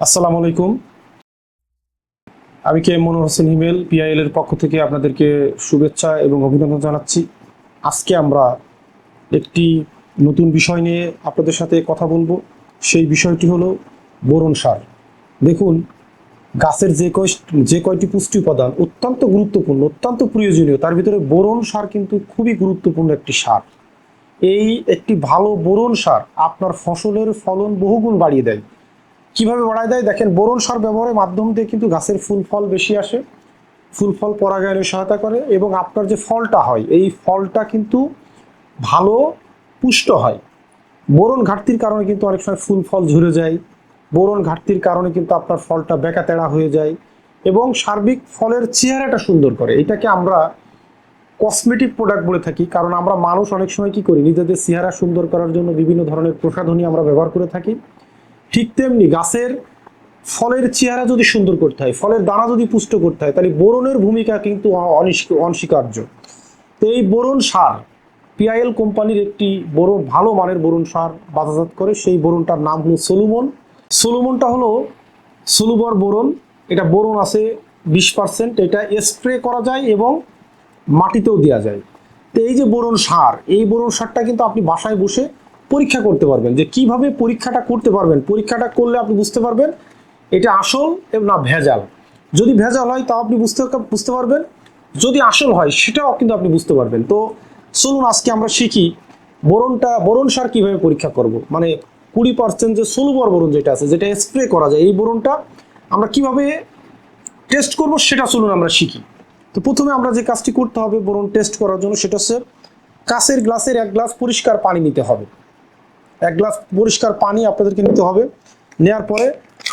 আসসালামু আলাইকুম। আমি K M Manohar Hossain Himel PIL এর পক্ষ থেকে আপনাদেরকে শুভেচ্ছা এবং অভিনন্দন জানাচ্ছি। আজকে আমরা একটি নতুন বিষয় নিয়ে আপনাদের সাথে কথা বলব। সেই বিষয়টি হলো বোরন সার। দেখুন, গাছের যে কয় যে কয়টি পুষ্টি উপাদান অত্যন্ত গুরুত্বপূর্ণ, অত্যন্ত প্রয়োজনীয়, তার ভিতরে বোরন সার কিন্তু খুবই গুরুত্বপূর্ণ একটি সার। এই একটি ভালো বোরন সার আপনার ফসলের ফলন বহুগুণ বাড়িয়ে দেয়। কীভাবে বাড়ায় দেয়? দেখেন, বোরন সার ব্যবহারের মাধ্যম দিয়ে কিন্তু গাছের ফুল ফল বেশি আসে, ফুল ফল পরাগায়নে সহায়তা করে এবং আপনার যে ফলটা হয়, এই ফলটা কিন্তু ভালো পুষ্ট হয়। বোরন ঘাটতির কারণে কিন্তু অনেক সময় ফুল ফল ঝরে যায়, বোরন ঘাটতির কারণে কিন্তু আপনার ফলটা বেঁকা তেড়া হয়ে যায় এবং সার্বিক ফলের চেহারাটা সুন্দর করে। এটাকে আমরা কসমেটিক প্রোডাক্ট বলে থাকি, কারণ আমরা মানুষ অনেক সময় কি করি? নিজেদের চেহারা সুন্দর করার জন্য বিভিন্ন ধরনের প্রসাধনী আমরা ব্যবহার করে থাকি। ঠিক তেমনি গাছের ফলের চেহারা যদি সুন্দর করতে হয়, ফলের দানা যদি পুষ্ট করতে হয়, তাহলে বোরনের ভূমিকা কিন্তু অনস্বীকার্য। তো এই বোরন সার, পিআইএল কোম্পানির একটি বড় ভালো মানের বোরন সার বাজারজাত করে, সেই বোরনটার নাম হলো সলুমন। সলুমনটা হলো সলুবর বোরন। এটা বোরন আছে বিশ পার্সেন্ট, এটা স্প্রে করা যায় এবং মাটিতেও দেওয়া যায়। তো এই যে বোরন সার, এই বোরন সারটা কিন্তু আপনি বাসায় বসে পরীক্ষা করতে পারবেন, যে কীভাবে পরীক্ষাটা করতে পারবেন। পরীক্ষাটা করলে আপনি বুঝতে পারবেন এটা আসল এবং না ভেজাল। যদি ভেজাল হয়, তাও আপনি বুঝতে বুঝতে পারবেন। যদি আসল হয়, সেটাও কিন্তু আপনি বুঝতে পারবেন। তো চলুন, আজকে আমরা শিখি বোরনটা, বোরন সার কীভাবে পরীক্ষা করব। মানে কুড়ি পার্সেন্ট যে ষোলোবর বোরন যেটা আছে, যেটা স্প্রে করা যায়, এই বোরনটা আমরা কীভাবে টেস্ট করব, সেটা চলুন আমরা শিখি। তো প্রথমে আমরা যে কাজটি করতে হবে বোরন টেস্ট করার জন্য, সেটা হচ্ছে কাঁচের গ্লাসের এক গ্লাস পরিষ্কার পানি নিতে হবে। এক গ্লাস পরিষ্কার পানি আপনাদেরকে নিতে হবে। নেয়ার পরে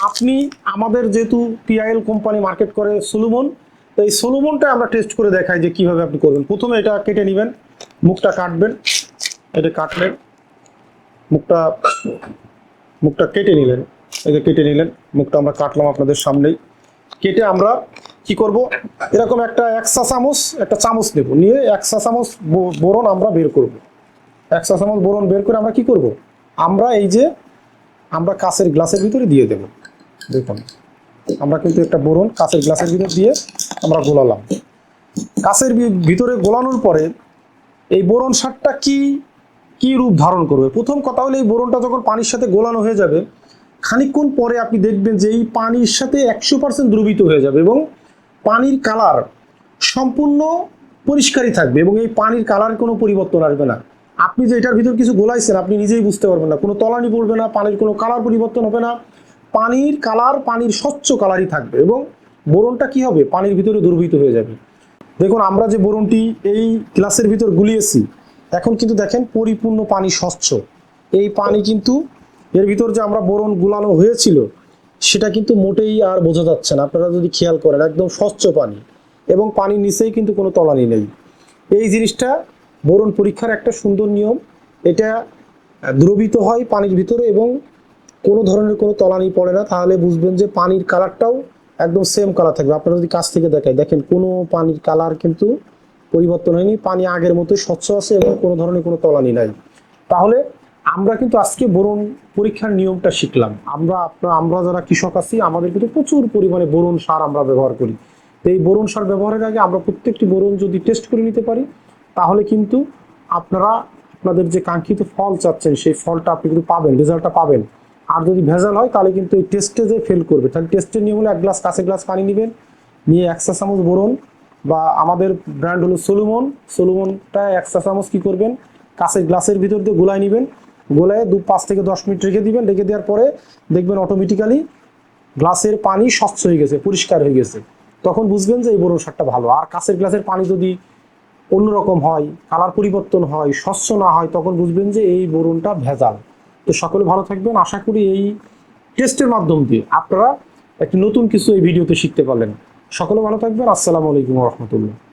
আপনি আমাদের যেহেতু পিআইএল কোম্পানি মার্কেট করে সলুমন তো এই সলুমনটা আমরা টেস্ট করে দেখাই যে কীভাবে আপনি করবেন। প্রথমে এটা কেটে নেবেন, মুখটা কাটবেন, এটা কাটলেন, মুখটা মুখটা কেটে নিলেন এটা কেটে নিলেন, মুখটা আমরা কাটলাম আপনাদের সামনেই। কেটে আমরা কি করব? এরকম একটা এক চা চামচ, একটা চামচ নেব। নিয়ে এক চা চামচ বোরন আমরা বের করব। এক চা চামচ বোরন বের করে আমরা কি করব? আমরা এই যে, আমরা কাঁচের গ্লাসের ভিতরে দিয়ে দেব। দেখুন, আমরা কিন্তু একটা বোরন কাঁচের গ্লাসের ভিতর দিয়ে আমরা গোলালাম। কাঁচের ভিতরে গোলানোর পরে এই বোরন সারটা কি কি রূপ ধারণ করবে? প্রথম কথা হলো এই বোরনটা যখন পানির সাথে গোলানো হয়ে যাবে, খানিকক্ষণ পরে আপনি দেখবেন যে এই পানির সাথে একশো পার্সেন্ট দ্রবীত হয়ে যাবে এবং পানির কালার সম্পূর্ণ পরিষ্কারই থাকবে এবং এই পানির কালার কোনো পরিবর্তন আসবে না। আপনি যে এটার ভিতর কিছু গোলাইছেন, আপনি নিজেই বুঝতে পারবেন না। কোনো তলানি পড়বে না, পানির কোনো কালার পরিবর্তন হবে না। পানির কালার, পানির স্বচ্ছ কালারই থাকবে এবং বোরনটা কি হবে? পানির ভিতরে দ্রবীত হয়ে যাবে। দেখুন, আমরা যে বোরনটি এই গ্লাসের ভিতর গুলিয়েছি, এখন কিন্তু দেখেন পরিপূর্ণ পানি স্বচ্ছ। এই পানি কিন্তু এর ভিতর যে আমরা বোরন গুলানো হয়েছিল, সেটা কিন্তু মোটেই আর বোঝা যাচ্ছে না। আপনারা যদি খেয়াল করেন, একদম স্বচ্ছ পানি এবং পানির নিচেই কিন্তু কোনো তলানি নেই। এই জিনিসটা বোরন পরীক্ষার একটা সুন্দর নিয়ম। এটা দ্রবীত হয় পানির ভিতরে এবং কোনো ধরনের কোনো তলানি পড়ে না, তাহলে বুঝবেন যে পানির কালারটাও একদম সেম কালার থাকবে। আপনারা যদি কাছ থেকে দেখায় দেখেন কোনো পানির কালার কিন্তু পরিবর্তন হয়নি, পানি আগের মতোই স্বচ্ছ আছে এবং কোনো ধরনের কোনো তলানি নাই। তাহলে আমরা কিন্তু আজকে বোরন পরীক্ষার নিয়মটা শিখলাম। আমরা আপনারা, আমরা যারা কৃষক আছি, আমাদের কিন্তু প্রচুর পরিমাণে বোরন সার আমরা ব্যবহার করি। তো এই বোরন সার ব্যবহারের আগে আমরা প্রত্যেকটি বোরন যদি টেস্ট করে নিতে পারি তাহলে কিন্তু আপনারা আপনাদের যে কাঙ্ক্ষিত ফল চাচ্ছেন, সেই ফলটা আপনি কিন্তু পাবেন, রেজাল্টটা পাবেন। আর যদি ভেজাল হয়, তাহলে কিন্তু এই টেস্টে যে ফেল করবে, তাহলে টেস্টের নিয়ম হলো এক গ্লাস কাছে গ্লাস পানি নেবেন, নিয়ে এক চামচ বোরন বা আমাদের ব্র্যান্ড হলো সলুমন সলুমনটা এক চামচ কী করবেন? কাঁচের গ্লাসের ভিতর দিয়ে গোলায় নেবেন, গোলায় দু পাঁচ থেকে দশ মিনিট রেখে দিবেন, রেখে দেওয়ার পরে দেখবেন অটোমেটিক্যালি গ্লাসের পানি স্বচ্ছ হয়ে গেছে, পরিষ্কার হয়ে গেছে। তখন বুঝবেন যে এই বড় সারটা ভালো। আর কাঁচের গ্লাসের পানি যদি অন্যরকম হয়, কালার পরিবর্তন হয়, স্বচ্ছ না হয়, তখন বুঝবেন যে এই বরুণটা ভেজাল। তো সকলে ভালো থাকবেন। আশা করি এই টেস্টের মাধ্যম দিয়ে আপনারা একটি নতুন কিছু এই ভিডিওতে শিখতে পারলেন। সকলে ভালো থাকবেন। আসসালামু আলাইকুম রহমতুল্লাহ।